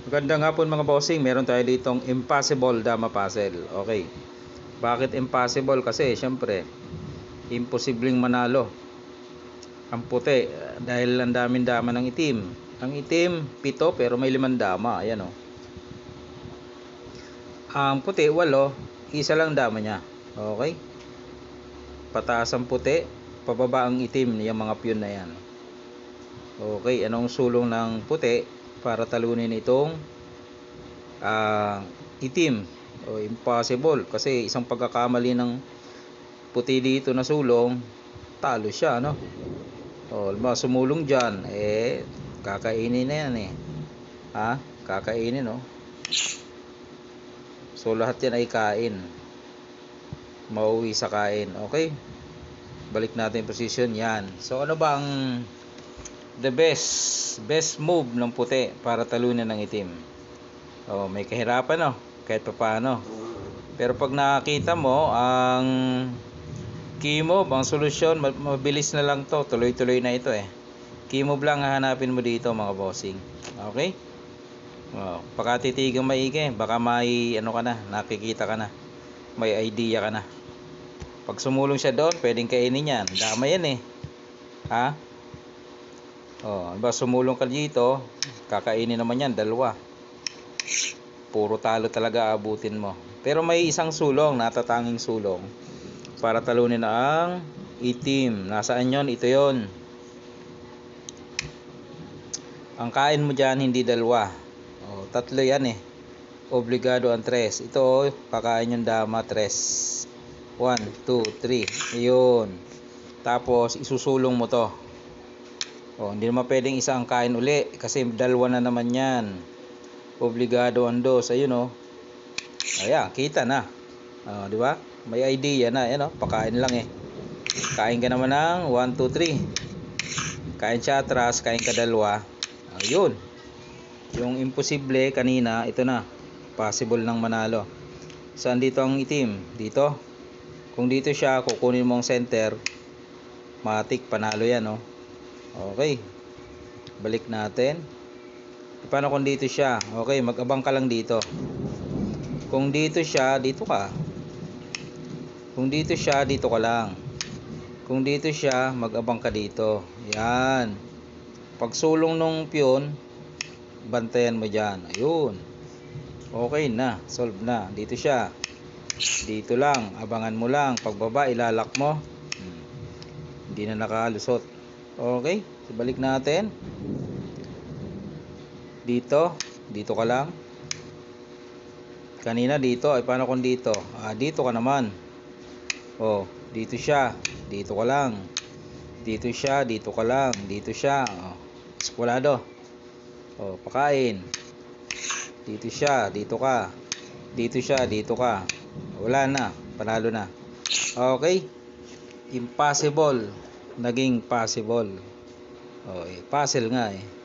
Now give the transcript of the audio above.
Magandang hapon mga bossing. Meron tayo ditong impossible dama puzzle. Okay. Bakit impossible? Kasi syempre, imposibleng manalo. Ang puti, eh, dahil ang daming dama ng itim. Ang itim, pito, pero may limang dama. Ayan o. Ang puti, walo. Isa lang dama niya. Okay. Pataas ang puti, pababa ang itim. Yung mga piyon na yan. Okay, anong sulong ng puti para talunin itong ah, itim o impossible. Kasi isang pagkakamali ng puti dito na sulong talo siya no? O halimbawa sumulong dyan eh kakainin na yan eh. Ha? Kakainin no? So lahat yan ay kain. Mauwi sa kain. Okay. Balik natin yung position yan. So ano ba ang the best best move ng puti para talunin ng itim. Oh may kahirapan no kahit pa paano pero pag nakita mo ang key move ang solusyon ma- mabilis na lang to. Tuloy tuloy na ito eh. Key move lang hahanapin mo dito mga bossing. Okay? Oh, pakatitigang maigi. Baka may ano ka na nakikita ka na. May idea ka na. Pag sumulong siya doon pwedeng kainin yan. Dama yan eh. Ha Oh, ba sumulong ka dito, kakainin naman yan, dalawa. Puro talo talaga abutin mo. Pero may isang sulong, natatanging sulong. Para talunin ang itim. Nasaan yon? Ito yon. Ang kain mo dyan, hindi dalawa. Oh, tatlo yan eh. Obligado ang tres. Ito, kakain yung dama, tres. One, two, three. Ayun. Tapos, isusulong mo to. Oh, hindi naman pwedeng isa ang kain uli kasi dalawa na naman yan. Obligado ang dos. Ayun oh. Ayan, kita na. Oh, di ba? May idea na. Ayan oh, pakain lang eh. Kain ka naman ng 1, 2, 3. Kain siya atras, kain ka dalawa. Ayun. Yung imposible kanina, ito na. Possible ng manalo. Saan dito ang itim? Dito. Kung dito siya, kukunin mo ang center. Matik, panalo yan oh. Okay. Balik natin. Paano kung dito siya? Okay, mag-abang ka lang dito. Kung dito siya, dito ka. Kung dito siya, dito ka lang. Kung dito siya, mag-abang ka dito. Yan. Pag sulong nung piyon, bantayan mo dyan. Ayun. Okay na. Solve na. Dito siya. Dito lang. Abangan mo lang. Pagbaba, ilalak mo. Hmm. Hindi na nakalusot. Okay, balik natin. Dito, dito ka lang. Kanina dito, ay paano kung dito? Ah, dito ka naman. Oh, dito siya, dito ka lang. Dito siya, dito ka lang. Dito siya. Oh, eskwalado. Oh, pakain. Dito siya, dito ka. Dito siya, dito ka. Wala na, panalo na. Okay? Impossible naging possible. Oh, eh, puzzle nga eh.